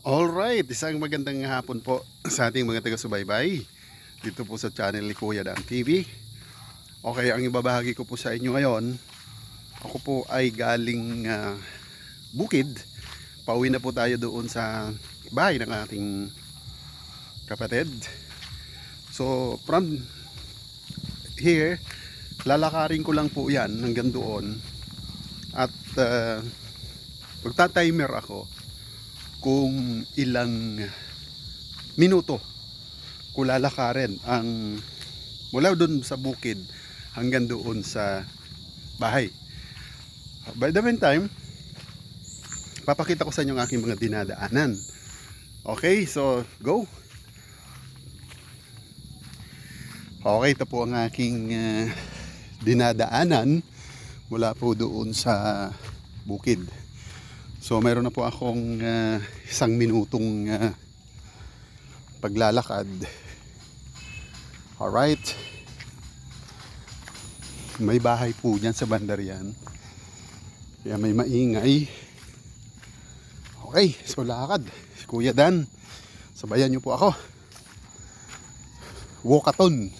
Alright, isang magandang hapon po sa ating mga taga-subaybay dito po sa channel ni Kuya Dan TV. Okay, ang ibabahagi ko po sa inyo ngayon, ako po ay galing ah, bukid. Pauwi na po tayo doon sa bahay ng ating kapatid. So, from here, lalakarin ko lang po yan hanggang doon. At uh, magta-timer ako kung ilang minuto ko lalakarin ang mula doon sa bukid hanggang doon sa bahay. By the meantime, papakita ko sa inyo ang aking mga dinadaanan. Okay, so go. Okay, ito po ang aking ah, dinadaanan mula po doon sa bukid. So meron na po akong ah, isang minutong ah, paglalakad. Alright. May bahay po dyan sa bandarian. Kaya may maingay. Okay, so lakad. Si Kuya Dan, sabayan niyo po ako. Walkathon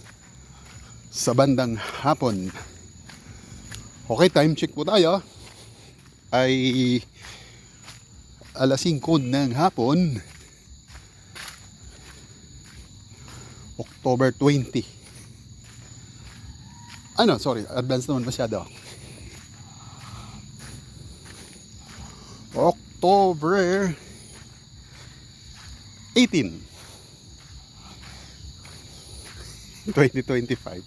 sa bandang hapon. Okay, time check po tayo. Ay alas 5 ng hapon. October 20 ano sorry advance naman masyado. October 18 2025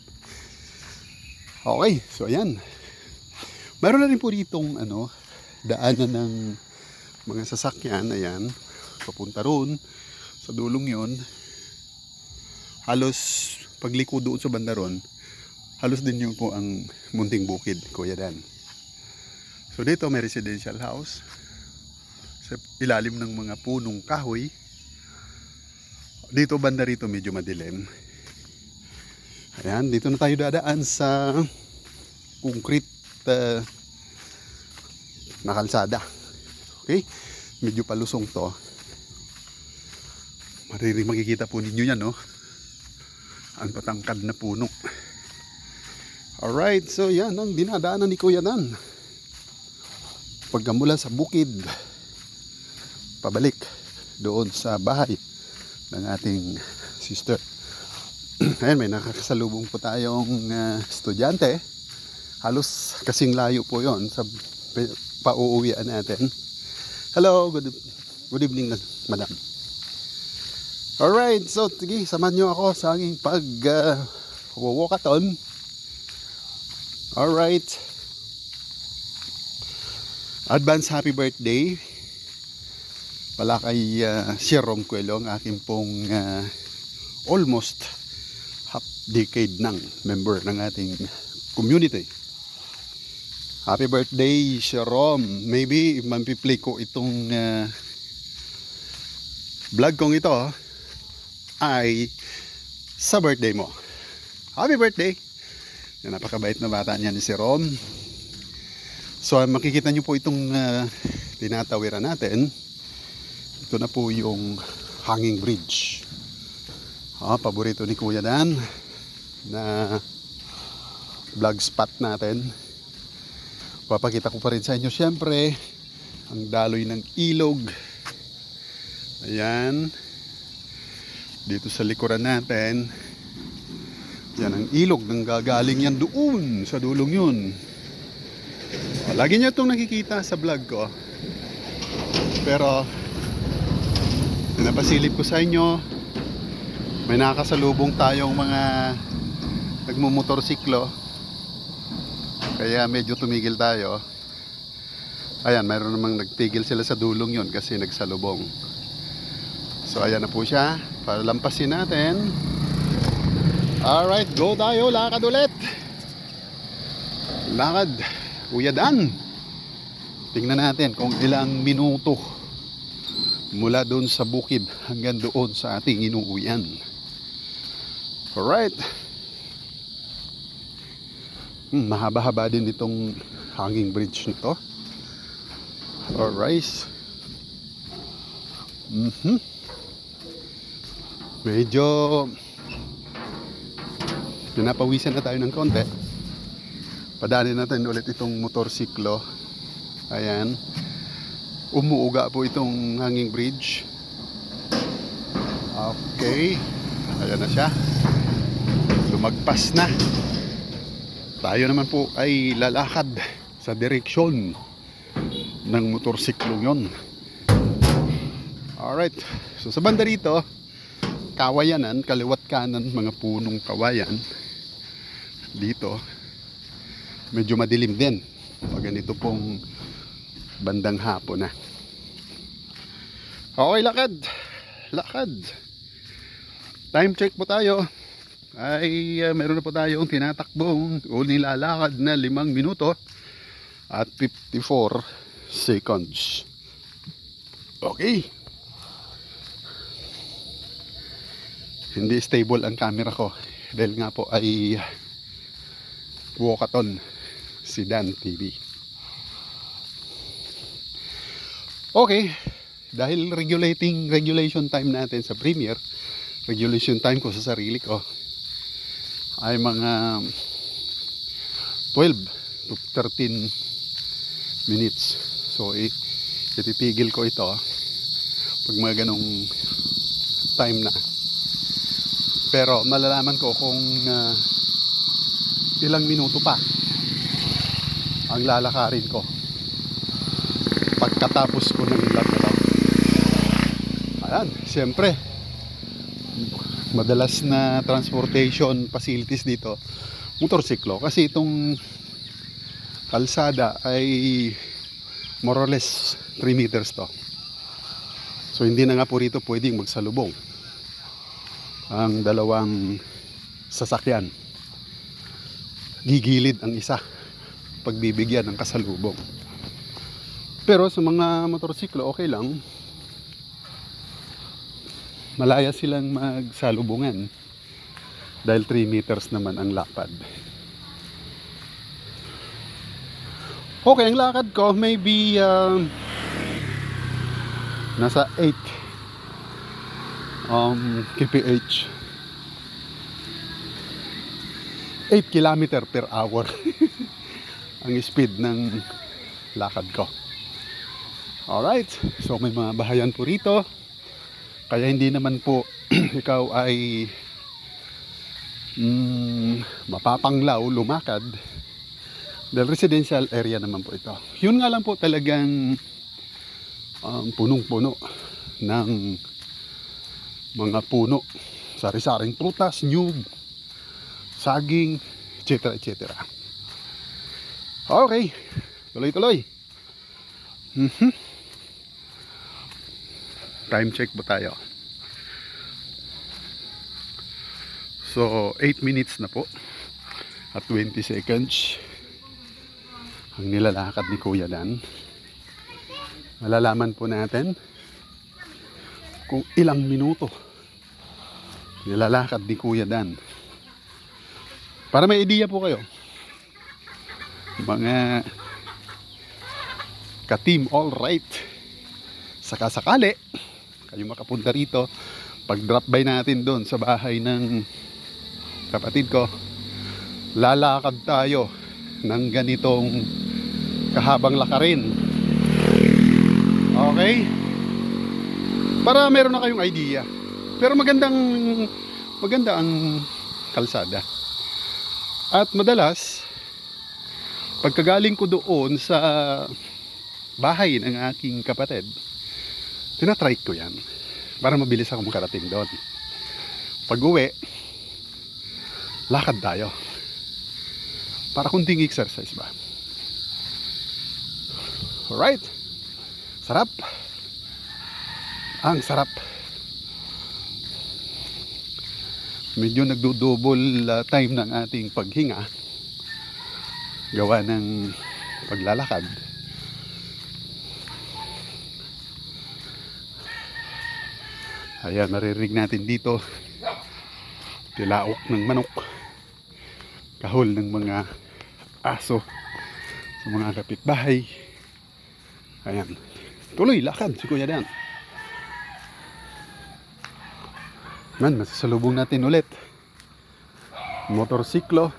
okay so ayan. Meron na rin po ditong ano daanan ng mga sasakyan, ayan, papunta roon, sa dulong yon halos pagliko doon sa banda ron, halos din yun po ang munting bukid, Kuya Dan. So dito may residential house, sa ilalim ng mga punong kahoy, dito banda rito medyo madilim. Ayan, dito na tayo dadaan sa concrete uh, na kalsada. Okay? Medyo palusong to. Mariri makikita po ninyo yan, no? Ang patangkad na puno. Alright, so yan ang dinadaanan ni Kuya Dan. Pagkamula sa bukid, pabalik doon sa bahay ng ating sister. Ayan, may nakakasalubong po tayong ah, estudyante. Halos kasing layo po yon sa pauuwian natin. Hello, good, good evening, madam. Alright, so sige, samahan nyo ako sa aking pag uh, walkathon. Alright. Advance happy birthday. Pala kay uh, Sherong Cuelo, ang aking pong uh, almost half decade nang member ng ating community. Happy birthday, Sharom. Maybe mampiplay ko itong uh, vlog kong ito ay sa birthday mo. Happy birthday! Napakabait na bata niya ni si. So, makikita niyo po itong uh, tinatawiran natin. Ito na po yung hanging bridge. Ah, paborito ni Kuya Dan na vlog spot natin papakita ko pa rin sa inyo syempre ang daloy ng ilog. Ayan. Dito sa likuran natin. Yan ang ilog nang gagaling yan doon sa dulong yun. O, lagi nyo itong nakikita sa vlog ko. Pero napasilip ko sa inyo may nakasalubong tayong mga nagmumotorsiklo kaya medyo tumigil tayo. Ayan, mayroon namang nagtigil sila sa dulong yon kasi nagsalubong. So ayan na po siya. Para lampasin natin. Alright, go tayo. Lakad ulit. Lakad. Kuya Dan. Tingnan natin kung ilang minuto mula doon sa bukid hanggang doon sa ating inuuwian. Alright. Hmm, mahaba-haba din itong hanging bridge nito. Alright. Mhm. Medyo pinapawisan na tayo ng konti. Padaanin natin ulit itong motorsiklo. Ayan. Umuuga po itong hanging bridge. Okay. Ayan na siya. Lumagpas na. Tayo naman po ay lalakad sa direksyon ng motorsiklong yon. Alright. So sa banda rito, kawayanan, kaliwat kanan, mga punong kawayan. Dito, medyo madilim din. Pag ganito pong bandang hapon na. Okay, lakad. Lakad. Time check po tayo. Ay, uh, meron na po tayong tinatakbong o nilalakad na limang minuto at 54 seconds. Okay. Hindi stable ang camera ko dahil nga po ay walkathon si Dan TV. Okay, dahil regulating regulation time natin sa Premiere, regulation time ko sa sarili ko ay mga 12 to 13 minutes. So, ititigil ko ito pag mga ganong time na. Pero malalaman ko kung ah, ilang minuto pa ang lalakarin ko pagkatapos ko ng lap na. Ayan, siyempre madalas na transportation facilities dito motorsiklo. Kasi itong kalsada ay more or less 3 meters to. So hindi na nga po rito pwedeng magsalubong ang dalawang sasakyan. Gigilid ang isa pagbibigyan ng kasalubong. Pero sa mga motorsiklo okay lang malaya silang magsalubungan dahil 3 meters naman ang lapad. Okay, ang lakad ko maybe um, nasa 8 um, kph 8 kilometer per hour ang speed ng lakad ko. Alright, so may mga bahayan po rito. Kaya hindi naman po ikaw ay mm, mapapanglaw, lumakad. Dahil residential area naman po ito. Yun nga lang po talagang um, punong-puno ng mga puno. Sari-saring prutas, nyug, saging, etc. etc. Okay, tuloy-tuloy. Mhm. Time check po tayo. So, 8 minutes na po. At 20 seconds. Ang nilalakad ni Kuya Dan. Malalaman po natin kung ilang minuto nilalakad ni Kuya Dan. Para may idea po kayo. Mga ka-team all right. Saka sakali kayo makapunta rito. Pag drop by natin doon sa bahay ng kapatid ko lalakad tayo ng ganitong kahabang lakarin. Okay? Para meron na kayong idea. Pero magandang maganda ang kalsada. At madalas pagkagaling ko doon sa bahay ng aking kapatid tinatry ko yan para mabilis ako makarating doon. Pag uwi lakad tayo. Para kunting exercise ba. Alright. Sarap. Ang sarap. Medyo nagdudouble uh, time ng ating paghinga. Gawa ng paglalakad Ayan, maririnig natin dito. Tilaok ng manok. Kahol ng mga aso sa mga kapitbahay. Ayan. Tuloy, lakad si Kuya Dan. Man, masasalubong natin ulit. Motorsiklo.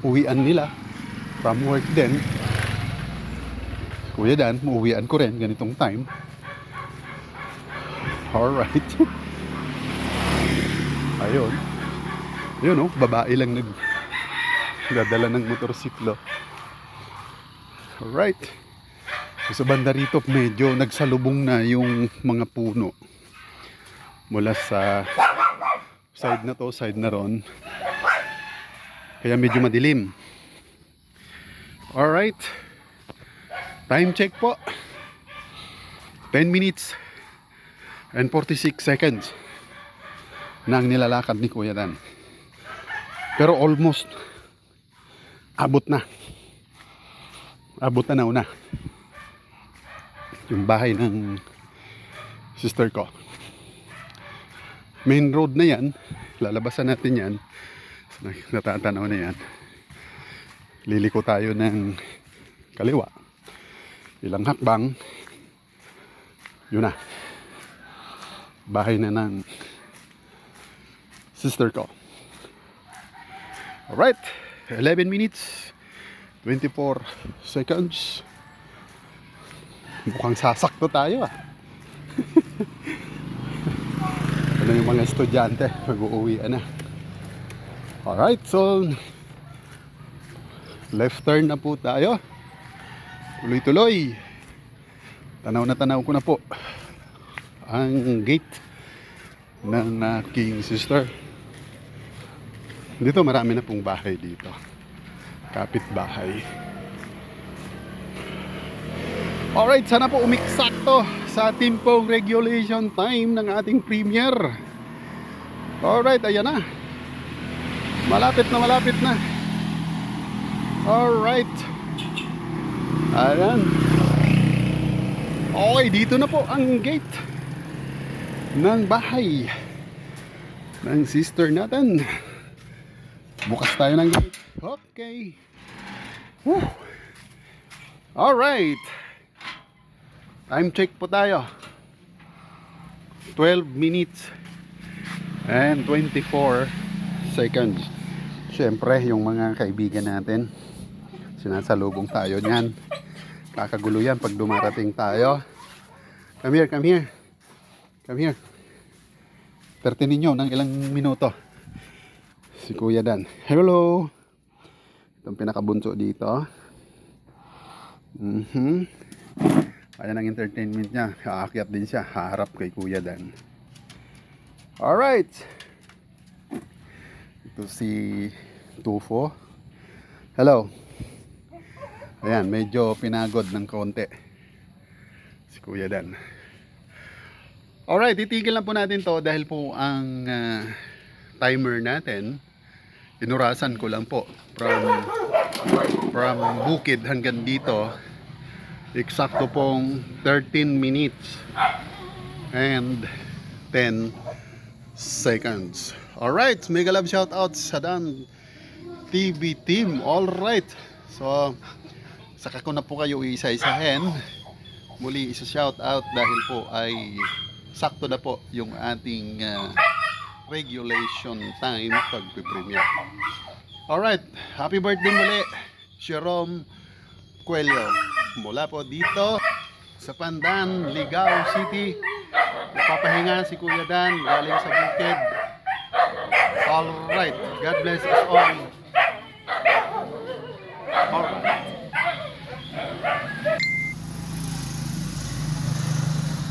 Uwian nila. From work din. Kuya Dan, uuwian ko rin ganitong time. Alright. Ayun. Ayun oh, babae lang nag dadala ng motorsiklo. Alright. Sa banda rito, medyo nagsalubong na yung mga puno. Mula sa side na to, side na ron. Kaya medyo madilim. Alright. Time check po. 10 minutes and 46 seconds na ang nilalakad ni Kuya Dan. Pero almost abot na. Abot na na una. Yung bahay ng sister ko. Main road na yan. Lalabasan natin yan. Natatanaw na yan. Liliko tayo ng kaliwa. Ilang hakbang. Yun na. Bahay na ng sister ko. Alright. 11 minutes. 24 seconds. Mukhang sasakto tayo ah. ano yung mga estudyante? Mag-uuwi na. Alright, so left turn na po tayo. Tuloy-tuloy. Tanaw na tanaw ko na po ang gate ng aking sister. Dito marami na pong bahay dito. Kapit bahay. Alright, sana po umiksakto sa ating pong regulation time ng ating premier. Alright, ayan na. Malapit na malapit na. Alright. Ayan. Okay, dito na po ang gate ng bahay ng sister natin. Bukas tayo ng gate. Okay. Woo. Alright. Time check po tayo. 12 minutes and 24 seconds. Siyempre, yung mga kaibigan natin, sinasalubong tayo niyan. Kakagulo yan pag dumarating tayo. Come here, come here. Come here. Perte ninyo ng ilang minuto. Si Kuya Dan. Hello. Itong pinakabunso dito. Mhm. Ayan ang entertainment niya. Aakyat din siya. Haharap kay Kuya Dan. Alright. Ito si Tufo. Hello. Ayan, medyo pinagod ng konti. Si Kuya Dan. Alright, titigil lang po natin to dahil po ang ah, timer natin, inurasan ko lang po from from bukid hanggang dito eksakto pong 13 minutes and 10 seconds. Alright, mega love shout out sa Dan TV team. Alright. So, saka ko na po kayo isa-isahin. Muli isa shout out dahil po ay sakto na po yung ating ah, regulation time pag-premiere. Alright, happy birthday muli, Jerome Cuello. Mula po dito sa Pandan, Ligao City. Nagpapahinga si Kuya Dan galing sa bukid. Alright, God bless us all.